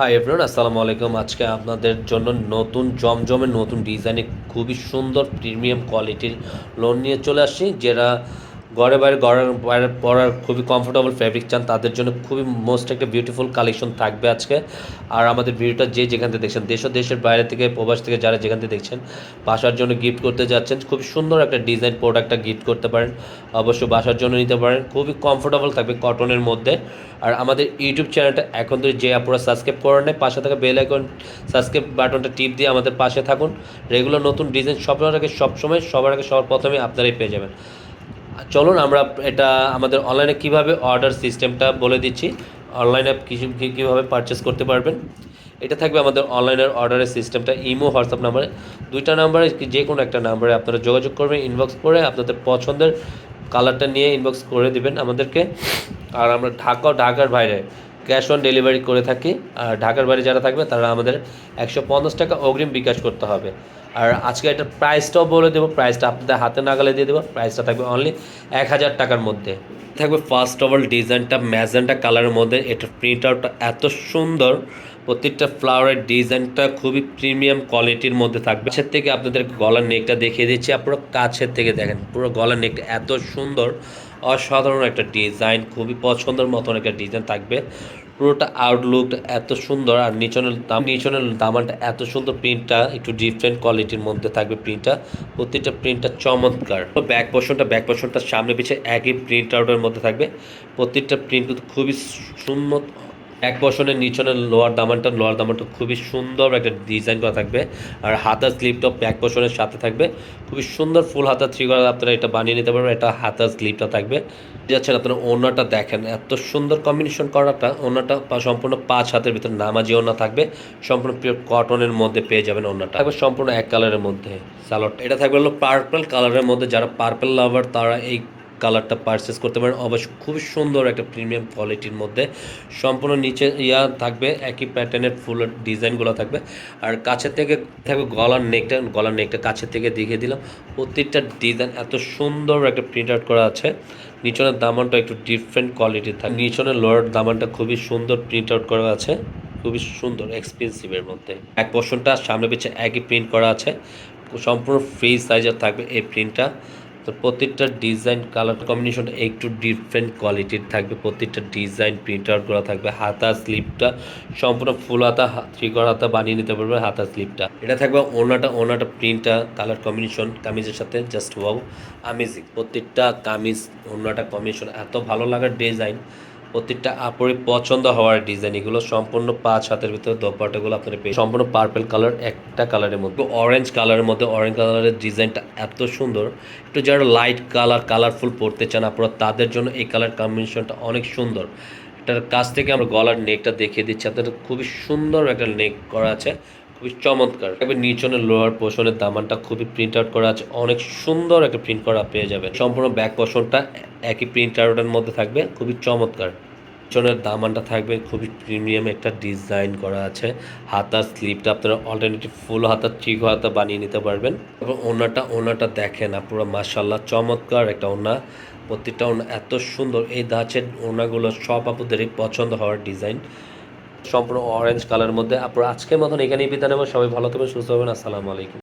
Hi everyone আসসালামু আলাইকুম। আজকে আপনাদের জন্য নতুন জমজমের নতুন ডিজাইনে খুবই সুন্দর প্রিমিয়াম কোয়ালিটির লোন নিয়ে চলে আসছি যারা ঘরে বাইরে ঘরের বাইরে পরার খুবই কমফোর্টেবল ফ্যাব্রিক চান, তাদের জন্য খুবই মোস্ট একটা বিউটিফুল কালেকশন থাকবে আজকে। আর আমাদের ভিডিওটা যে যেখান থেকে দেখছেন, দেশ দেশের বাইরে থেকে, প্রবাস থেকে যারা যেখান থেকে দেখছেন, বাসার জন্য গিফট করতে যাচ্ছেন খুব সুন্দর একটা ডিজাইন প্রোডাক্টটা গিফট করতে পারেন। অবশ্যই বাসার জন্য নিতে পারেন, খুবই কমফোর্টেবল থাকবে কটনের মধ্যে। আর আমাদের ইউটিউব চ্যানেলটা এখন তো যে আপনারা সাবস্ক্রাইব করেন নাই, পাশে থাকা বেল আইকন সাবস্ক্রাইব বাটনটা টিপ দিয়ে আমাদের পাশে থাকুন। রেগুলার নতুন ডিজাইন সবার আগে সবসময়, সবার আগে সবার প্রথমে আপনারাই পেয়ে যাবেন। চলুন আমরা এটা আমাদের অনলাইনে কীভাবে অর্ডার সিস্টেমটা বলে দিচ্ছি। অনলাইনে কিছু কীভাবে পারচেস করতে পারবেন। এটা থাকবে আমাদের অনলাইনের অর্ডারের সিস্টেমটা ইমো হোয়াটসঅ্যাপ নাম্বারে দুইটা নাম্বারে যে কোনো একটা নাম্বারে আপনারা যোগাযোগ করবেন ইনবক্স করে আপনাদের পছন্দের কালারটা নিয়ে ইনবক্স করে দিবেন আমাদেরকে। আর আমরা ঢাকা ঢাকার বাইরে ক্যাশ অন ডেলিভারি করে থাকি। আর ঢাকার বাইরে যারা থাকবে, তারা আমাদের একশো পঞ্চাশ টাকা অগ্রিম বিকাশ করতে হবে। আর আজকে এটার প্রাইসটাও বলে দেবো। প্রাইসটা আপনাদের হাতে নাগালে দিয়ে দেবো। প্রাইসটা থাকবে অনলি এক হাজার টাকার মধ্যে। থাকবে ফার্স্ট অফ অল ডিজাইনটা ম্যাজেন্টা কালারের মধ্যে। এটার প্রিন্ট আউটটা এত সুন্দর। প্রত্যেকটা ফ্লাওয়ারের ডিজাইনটা খুবই প্রিমিয়াম কোয়ালিটির মধ্যে থাকবে। কাছের থেকে আপনাদের গলার নেকটা দেখিয়ে দিচ্ছি। আপনারা কাছের থেকে দেখেন, পুরো গলার নেকটা এত সুন্দর, অসাধারণ একটা ডিজাইন খুবই পছন্দের মতন একটা ডিজাইন থাকবে। পুরোটা আউটলুকটা এত সুন্দর আর নিচনের দাম, নিচনের দামানটা এত সুন্দর প্রিন্টটা একটু ডিফারেন্ট কোয়ালিটির মধ্যে থাকবে প্রিন্টটা প্রত্যেকটা প্রিন্টটা চমৎকার। ব্যাক পোর্শনটা ব্যাক পোর্শনটা সামনে পিছিয়ে একই প্রিন্ট আউটের মধ্যে থাকবে। প্রত্যেকটা প্রিন্ট কিন্তু খুবই সুন্দর এক বছরের নিচনের লোয়ার দামানটা লোয়ার দামানটা খুবই সুন্দর একটা ডিজাইন করা থাকবে। আর হাতার স্লিপটা ব্যাক বছরের সাথে থাকবে। খুবই সুন্দর ফুল হাতা থ্রি করা আপনারা এটা বানিয়ে নিতে পারবেন। এটা হাতার স্লিপটা থাকবে। যাচ্ছেন আপনারা ওনাটা দেখেন, এত সুন্দর কম্বিনেশন করাটা ওনাটা সম্পূর্ণ পাঁচ হাতের ভিতরে নামাজি ওনা থাকবে। সম্পূর্ণ পিওর কটনের মধ্যে পেয়ে যাবেন ওনাটা থাকবে সম্পূর্ণ এক কালারের মধ্যে। সালোয়ার এটা থাকবে হলো পার্পল কালারের মধ্যে। যারা পার্পল লাভার তারা এই কালারটা পারচেস করতে পারেন। অবশ্য খুবই সুন্দর একটা প্রিমিয়াম কোয়ালিটির মধ্যে। সম্পূর্ণ নিচে ইয়া থাকবে, একই প্যাটার্নের ফুলের ডিজাইনগুলো থাকবে। আর কাছের থেকে থাকবে গলার নেকটা গলার নেকটা কাছের থেকে দেখিয়ে দিলাম। প্রত্যেকটা ডিজাইন এত সুন্দর একটা প্রিন্ট আউট করা আছে। নিচনের দামানটা একটু ডিফারেন্ট কোয়ালিটির থাকে। নিচনের লোয়ার দামানটা খুবই সুন্দর প্রিন্ট আউট করা আছে। খুবই সুন্দর এক্সপেন্সিভের মধ্যে। এক পোর্শনটা সামনে পিছিয়ে একই প্রিন্ট করা আছে। সম্পূর্ণ ফ্রি সাইজের থাকবে এই প্রিন্টটা তো প্রত্যেকটা ডিজাইন কালার কম্বিনেশন একটু ডিফারেন্ট কোয়ালিটির থাকবে। প্রত্যেকটা ডিজাইন প্রিন্ট আউট করা থাকবে। হাতা স্লিপটা সম্পূর্ণ ফুল হাতা থ্রি করা হাতা বানিয়ে নিতে পারবে হাতা স্লিপটা এটা থাকবে ওনাটা ওনাটা প্রিন্টটা কালার কম্বিনেশন কামিজের সাথে জাস্ট ওয়াও আমেজিং প্রত্যেকটা কামিজ, ওনাটা কম্বিনেশন এত ভালো লাগার ডিজাইন প্রত্যেকটা আপরে পছন্দ হওয়ার ডিজাইন এগুলো সম্পূর্ণ পাঁচ হাতের ভিতরে দোপাটাগুলো আপনারা পেয়ে সম্পূর্ণ পার্পল কালার একটা কালারের মধ্যে অরেঞ্জ কালারের মধ্যে অরেঞ্জ কালারের ডিজাইনটা এত সুন্দর। একটু যারা লাইট কালার কালারফুল পড়তে চান আপনারা তাদের জন্য এই কালার কম্বিনেশনটা অনেক সুন্দর। এটার কাছ থেকে আমরা গলার নেকটা দেখিয়ে দিচ্ছি। আপনাদের খুবই সুন্দর একটা নেক করা আছে। খুবই চমৎকার। তবে নিচনের লোয়ার পোর্শনের দামানটা খুবই প্রিন্ট আউট করা আছে। অনেক সুন্দর একটা প্রিন্ট করা পেয়ে যাবেন। সম্পূর্ণ ব্যাক পোর্শনটা একই প্রিন্ট আউটের মধ্যে থাকবে। খুবই চমৎকার। পিছনের দামানটা থাকবে। খুবই প্রিমিয়াম একটা ডিজাইন করা আছে। হাতার স্লিপটা আপনারা অল্টারনেটিভ ফুল হাতা, ঠিক হাতা বানিয়ে নিতে পারবেন। এবং ওনাটা ওনাটা দেখেন আপনারা মাসাল্লাহ চমৎকার একটা ওনা। প্রত্যেকটা ওনা এত সুন্দর। এই ধাঁচের ওনাগুলো সব আপুদেরই পছন্দ হওয়ার ডিজাইন সম্পূর্ণ অরেঞ্জ কালার মধ্যে। আপনার আজকের মতন এখানেই বিদায় নেব। সবাই ভালো থাকবেন, সুস্থ হবেন আসসালামু আলাইকুম।